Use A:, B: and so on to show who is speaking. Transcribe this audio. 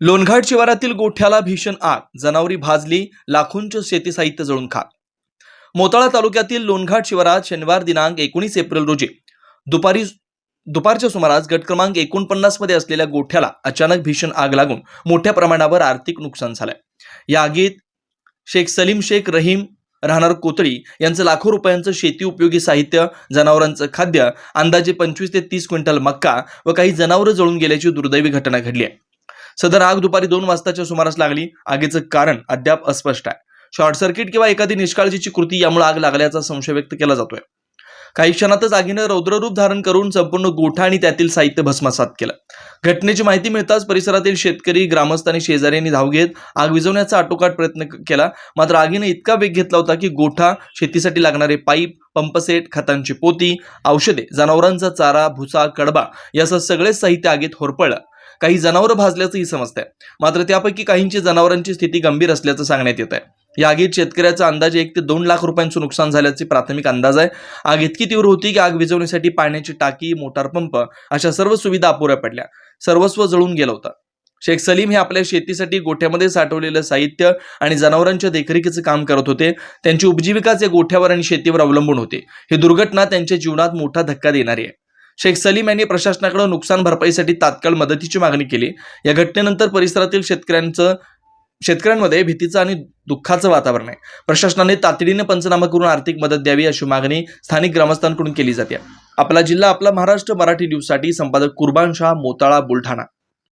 A: लोणघाट शिवारातील गोठ्याला भीषण आग. जनावरी भाजली लाखोंचं शेती साहित्य जळून खाक. मोताळा तालुक्यातील लोणघाट शिवारात शनिवार दिनांक एकोणीस एप्रिल रोजी दुपारी दुपारच्या सुमारास गट क्रमांक एकोणपन्नासमध्ये असलेल्या गोठ्याला अचानक भीषण आग लागून मोठ्या प्रमाणावर आर्थिक नुकसान झालंय. या आगीत शेख सलीम शेख रहीम राहणार कोतळी यांचं लाखो रुपयांचं शेती उपयोगी साहित्य जनावरांचं खाद्य अंदाजे पंचवीस ते तीस क्विंटल मक्का व काही जनावरं जळून गेल्याची दुर्दैवी घटना घडली आहे. सदर आग दुपारी दोन वाजताच्या सुमारास लागली. आगीचं कारण अद्याप अस्पष्ट आहे. शॉर्ट सर्किट किंवा एखादी निष्काळजीची कृती यामुळे आग लागल्याचा संशय व्यक्त केला जातोय. काही क्षणातच आगीनं रौद्ररूप धारण करून संपूर्ण गोठा आणि त्यातील साहित्य भस्मासात केलं. घटनेची माहिती मिळताच परिसरातील शेतकरी ग्रामस्थ आणि शेजाऱ्यांनी धाव घेत आग विझवण्याचा आटोकाट प्रयत्न केला. मात्र आगीनं इतका वेग घेतला होता की गोठा शेतीसाठी लागणारे पाईप पंपसेट खतांची पोती औषधे जनावरांचा चारा भुसा कडबा यासह सगळेच साहित्य आगीत होरपळलं. काही जनावरं भाजल्याचंही समजतंय. मात्र त्यापैकी काहींची जनावरांची स्थिती गंभीर असल्याचं सांगण्यात येत आहे या आगीत शेतकऱ्याचा अंदाजे एक ते दोन लाख रुपयांचं नुकसान झाल्याचे प्राथमिक अंदाज आहे. आग इतकी तीव्र होती की आग विझवण्यासाठी पाण्याची टाकी मोटार पंप अशा सर्व सुविधा अपुऱ्या पडल्या. सर्वस्व जळून गेलं होतं. शेख सलीम हे आपल्या शेतीसाठी गोठ्यामध्ये साठवलेलं साहित्य आणि जनावरांच्या देखरेखीचं काम करत होते. त्यांची उपजीविकाच या गोठ्यावर आणि शेतीवर अवलंबून होते. ही दुर्घटना त्यांच्या जीवनात मोठा धक्का देणारी आहे. शेख सलीम यांनी प्रशासनाकडे नुकसान भरपाईसाठी तात्काळ मदतीची मागणी केली. या घटनेनंतर परिसरातील शेतकऱ्यांचं शेतकऱ्यांमध्ये भीतीचं आणि दुःखाचं वातावरण आहे. प्रशासनाने तातडीने पंचनामा करून आर्थिक मदत द्यावी अशी मागणी स्थानिक ग्रामस्थांकडून केली जाते. आपला जिल्हा आपला महाराष्ट्र मराठी न्यूजसाठी संपादक कुर्बान शाह मोताळा बुलढाणा.